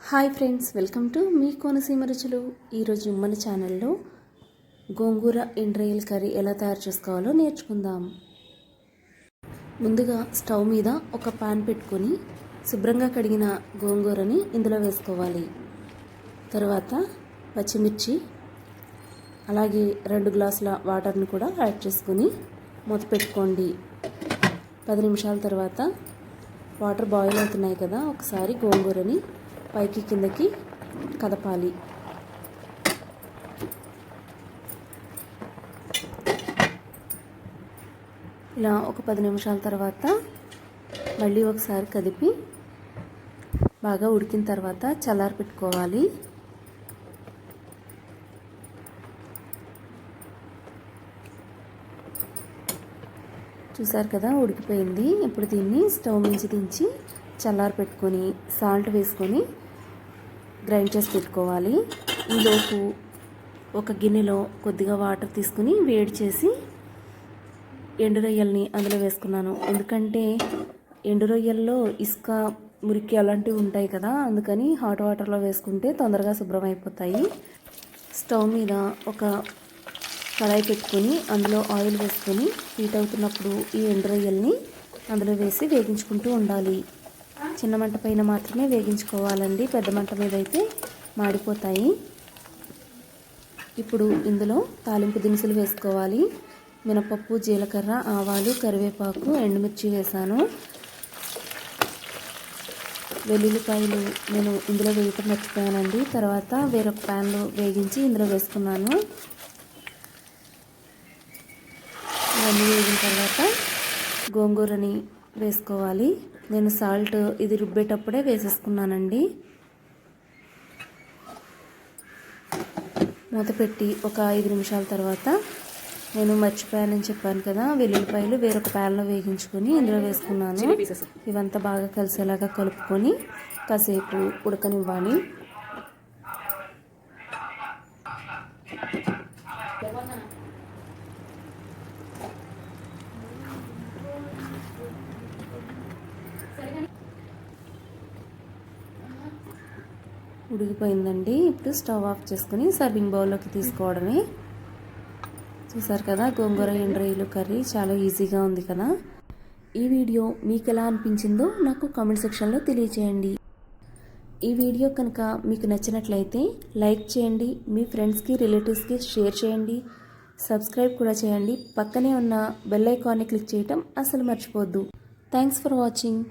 Hi friends welcome to మీ కోనసీమ రుచులు. ఈరోజు మన ఛానల్లో గోంగూర ఎండ్రయల్ కర్రీ ఎలా తయారు చేసుకోవాలో నేర్చుకుందాం. ముందుగా స్టవ్ మీద ఒక పాన్ పెట్టుకొని శుభ్రంగా కడిగిన గోంగూరని ఇందులో వేసుకోవాలి. తర్వాత పచ్చిమిర్చి అలాగే రెండు గ్లాసుల వాటర్ని కూడా యాడ్ చేసుకొని మూత పెట్టుకోండి. పది నిమిషాల తర్వాత వాటర్ బాయిల్ అవుతున్నాయి కదా ఒకసారి గోంగూరని పైకి కిందకి కదపాలి. ఇలా ఒక పది నిమిషాల తర్వాత మళ్ళీ ఒకసారి కదిపి బాగా ఉడికిన తర్వాత చల్లారి పెట్టుకోవాలి. చూసారు కదా ఉడికిపోయింది. ఇప్పుడు దీన్ని స్టవ్ నుంచి దించి చల్లారి పెట్టుకొని సాల్ట్ వేసుకొని గ్రైండ్ చేసి పెట్టుకోవాలి. ఈలోపు ఒక గిన్నెలో కొద్దిగా వాటర్ తీసుకుని వేడి చేసి ఎండు రొయ్యల్ని అందులో వేసుకున్నాను. ఎందుకంటే ఎండు రొయ్యల్లో ఇసుక మురికి అలాంటివి ఉంటాయి కదా అందుకని హాట్ వాటర్లో వేసుకుంటే తొందరగా శుభ్రం అయిపోతాయి. స్టవ్ మీద ఒక కడాయి పెట్టుకొని అందులో ఆయిల్ వేసుకొని హీట్ అవుతున్నప్పుడు ఈ ఎండు రొయ్యల్ని అందులో వేసి వేగించుకుంటూ ఉండాలి. చిన్న మంట పైన మాత్రమే వేగించుకోవాలండి. పెద్ద మంట మీద అయితే మాడిపోతాయి. ఇప్పుడు ఇందులో తాలింపు దినుసులు వేసుకోవాలి. మినపప్పు జీలకర్ర ఆవాలు కరివేపాకు ఎండుమిర్చి వేసాను. వెల్లుల్లిపాయలు నేను ఇందులో వేయటం మర్చిపోయానండి. తర్వాత వేరొక ప్యాన్లో వేగించి ఇందులో వేసుకున్నాను. ఇవన్నీ వేగిన తర్వాత గోంగూరని వేసుకోవాలి. నేను సాల్ట్ ఇది రుబ్బేటప్పుడే వేసేసుకున్నానండి. మూత పెట్టి ఒక ఐదు నిమిషాల తర్వాత నేను మర్చిపోయానని చెప్పాను కదా వెల్లుల్లిపాయలు వేరొక ప్యాన్లో వేగించుకొని ఇందులో వేసుకున్నాను. ఇవంతా బాగా కలిసేలాగా కలుపుకొని కాసేపు ఉడకనివ్వాలి. ఉడికిపోయిందండి. ఇప్పుడు స్టవ్ ఆఫ్ చేసుకుని సర్వింగ్ బౌల్లోకి తీసుకోవడమే. చూసారు కదా గోంగూర ఎండ్రయ్యలు కర్రీ చాలా ఈజీగా ఉంది కదా. ఈ వీడియో మీకు ఎలా అనిపించిందో నాకు కామెంట్ సెక్షన్లో తెలియచేయండి. ఈ వీడియో కనుక మీకు నచ్చినట్లయితే లైక్ చేయండి మీ ఫ్రెండ్స్కి రిలేటివ్స్కి షేర్ చేయండి సబ్స్క్రైబ్ కూడా చేయండి. పక్కనే ఉన్న బెల్ ఐకాన్ని క్లిక్ చేయటం అసలు మర్చిపోద్దు. Thanks for watching.